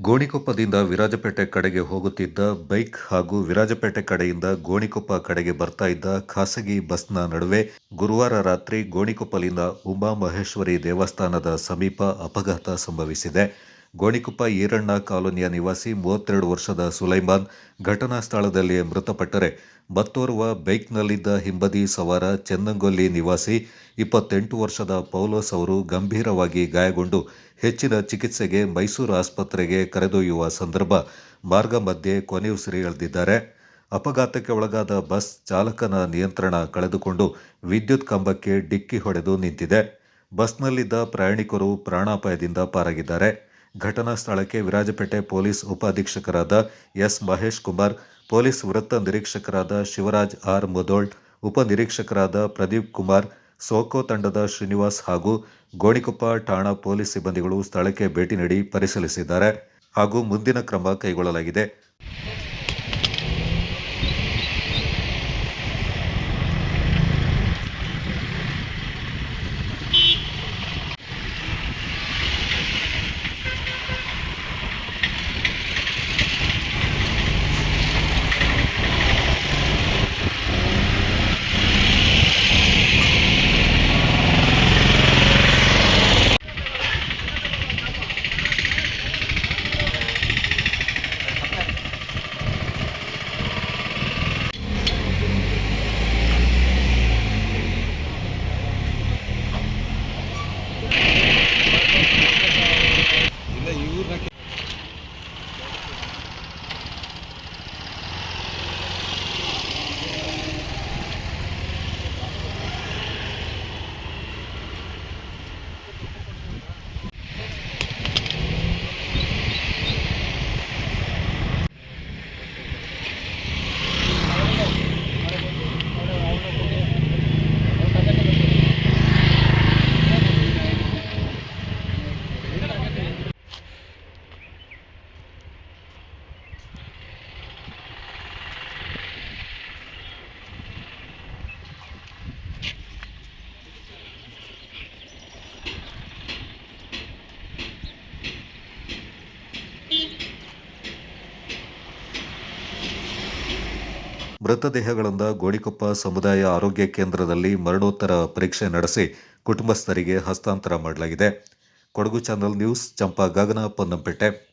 ಗೋಣಿಕೊಪ್ಪದಿಂದ ವಿರಾಜಪೇಟೆ ಕಡೆಗೆ ಹೋಗುತ್ತಿದ್ದ ಬೈಕ್ ಹಾಗೂ ವಿರಾಜಪೇಟೆ ಕಡೆಯಿಂದ ಗೋಣಿಕೊಪ್ಪ ಕಡೆಗೆ ಬರ್ತಾ ಇದ್ದ ಖಾಸಗಿ ಬಸ್ನ ನಡುವೆ ಗುರುವಾರ ರಾತ್ರಿ ಗೋಣಿಕೊಪ್ಪಲಿನ ಉಮಾಮಹೇಶ್ವರಿ ದೇವಸ್ಥಾನದ ಸಮೀಪ ಅಪಘಾತ ಸಂಭವಿಸಿದೆ. ಗೋಣಿಕೊಪ್ಪ ಈರಣ್ಣ ಕಾಲೋನಿಯ ನಿವಾಸಿ ಮೂವತ್ತೆರಡು ವರ್ಷದ ಸುಲೈಮಾನ್ ಘಟನಾ ಸ್ಥಳದಲ್ಲಿಯೇ ಮೃತಪಟ್ಟರೆ. ಮತ್ತೋರ್ವ ಬೈಕ್ನಲ್ಲಿದ್ದ ಹಿಂಬದಿ ಸವಾರ ಚೆನ್ನಂಗೊಲ್ಲಿ ನಿವಾಸಿ ಇಪ್ಪತ್ತೆಂಟು ವರ್ಷದ ಪೌಲೋಸ್ ಅವರು ಗಂಭೀರವಾಗಿ ಗಾಯಗೊಂಡು ಹೆಚ್ಚಿನ ಚಿಕಿತ್ಸೆಗೆ ಮೈಸೂರು ಆಸ್ಪತ್ರೆಗೆ ಕರೆದೊಯ್ಯುವ ಸಂದರ್ಭ ಮಾರ್ಗ ಮಧ್ಯೆ ಕೊನೆಯುಸಿರೆಳೆದಿದ್ದಾರೆ ಅಪಘಾತಕ್ಕೆ ಒಳಗಾದ ಬಸ್ ಚಾಲಕನ ನಿಯಂತ್ರಣ ಕಳೆದುಕೊಂಡು ವಿದ್ಯುತ್ ಕಂಬಕ್ಕೆ ಡಿಕ್ಕಿ ಹೊಡೆದು ನಿಂತಿದೆ. ಬಸ್ನಲ್ಲಿದ್ದ ಪ್ರಯಾಣಿಕರು ಪ್ರಾಣಾಪಾಯದಿಂದ ಪಾರಾಗಿದ್ದಾರೆ. ಘಟನಾ ಸ್ಥಳಕ್ಕೆ ವಿರಾಜಪೇಟೆ ಪೊಲೀಸ್ ಉಪಾಧೀಕ್ಷಕರಾದ ಎಸ್ ಮಹೇಶ್ ಕುಮಾರ್, ಪೊಲೀಸ್ ವೃತ್ತ ನಿರೀಕ್ಷಕರಾದ ಶಿವರಾಜ್ ಆರ್ ಮುದೋಳ್ ಉಪನಿರೀಕ್ಷಕರಾದ ಪ್ರದೀಪ್ ಕುಮಾರ್, ಸೋಕೋ ತಂಡದ ಶ್ರೀನಿವಾಸ್ ಹಾಗೂ ಗೋಣಿಕೊಪ್ಪ ಠಾಣಾ ಪೊಲೀಸ್ ಸಿಬ್ಬಂದಿಗಳು ಸ್ಥಳಕ್ಕೆ ಭೇಟಿ ನೀಡಿ ಪರಿಶೀಲಿಸಿದ್ದಾರೆ ಹಾಗೂ ಮುಂದಿನ ಕ್ರಮ ಕೈಗೊಳ್ಳಲಾಗಿದೆ. ಮೃತದೇಹಗಳಿಂದ ಗೋಣಿಕೊಪ್ಪ ಸಮುದಾಯ ಆರೋಗ್ಯ ಕೇಂದ್ರದಲ್ಲಿ ಮರಣೋತ್ತರ ಪರೀಕ್ಷೆ ನಡೆಸಿ ಕುಟುಂಬಸ್ಥರಿಗೆ ಹಸ್ತಾಂತರ ಮಾಡಲಾಗಿದೆ. Kodagu channel news, Champa Gagana, Ponnampet.